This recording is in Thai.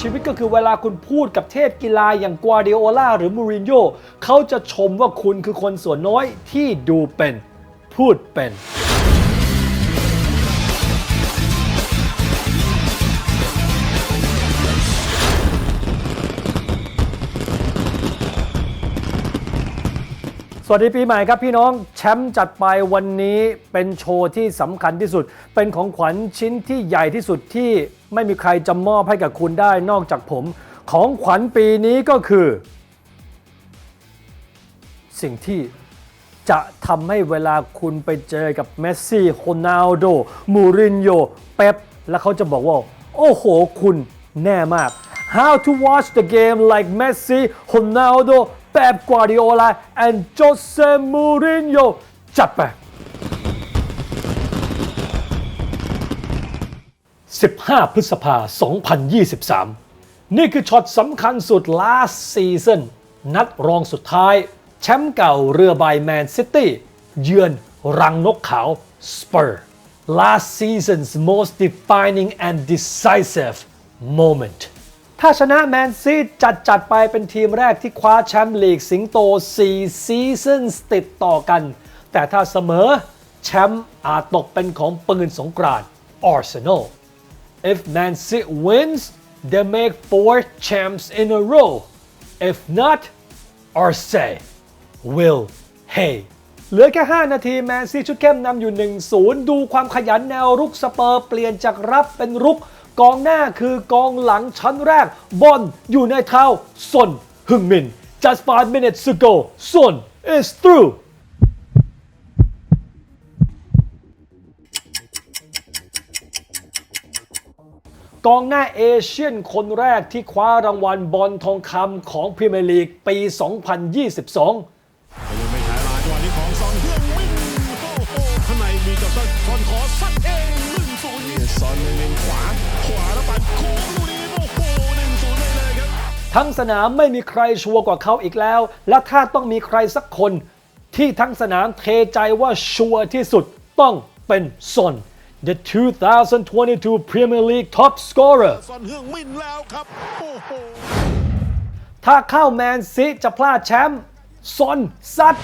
ชีวิตก็คือเวลาคุณพูดกับเทพกีฬาอย่างกัวเดโอลาหรือมูรินโญ่เขาจะชมว่าคุณคือคนส่วนน้อยที่ดูเป็น พูดเป็น สวัสดีปีใหม่ครับพี่น้องแชมป์จัดไปวันนี้เป็นโชว์ที่สำคัญที่สุด เป็นของขวัญชิ้นที่ใหญ่ที่สุดที่ไม่มีใครจะมอบให้กับคุณได้นอกจากผม ของขวัญปีนี้ก็คือ สิ่งที่จะทำให้เวลาคุณไปเจอกับเมสซี่โรนัลโด มูรินโญ่เป๊ปแล้วเขาจะบอกว่า โอ้โห คุณแน่มาก How to watch the game like Messi Ronaldo เปปกัวดิโอลา and โจเซมูรินโญ่จัดไป 15 พฤษภา 2023 นี่คือช็อตสำคัญสุด last season นัดรองสุดท้าย แชมป์เก่าเรือใบแมนซิตี้เยือนรังนกขาวสเปอร์ last season's most defining and decisive moment ถ้าชนะแมนซีจัดจัดไปเป็นทีมแรกที่คว้าแชมป์ลีกสิงโต4 seasons ติดต่อกัน แต่ถ้าเสมอแชมป์อาจตกเป็นของปืนสงกรานต์ Arsenal If Man City wins, they make four champs in a row. If not, Arce will hey เหลือแค่ 5 นาทีแมนซีชุดเข้มนำอยู่ 1-0 ดูความขยันแนวรุกสเปอร์เปลี่ยนจากรับเป็นรุก กองหน้าคือกองหลังชั้นแรก บอลอยู่ในเท้าซนฮึงมิน just five minutes ago Son is through กองหน้าเอเชียนคนแรกที่คว้ารางวัลบอลทองคำของพรีเมียร์ลีกปี 2022 ทั้งสนามไม่มีใครชัวร์กว่าเขาอีกแล้ว และถ้าต้องมีใครสักคน ที่ทั้งสนามเทใจว่าชัวร์ที่สุดต้องเป็นซอน The 2022 Premier League top scorer ซอนเฮืองมินแล้วครับโอ้โหถ้าเข้าแมนซีจะพลาดแชมป์ซอนซัด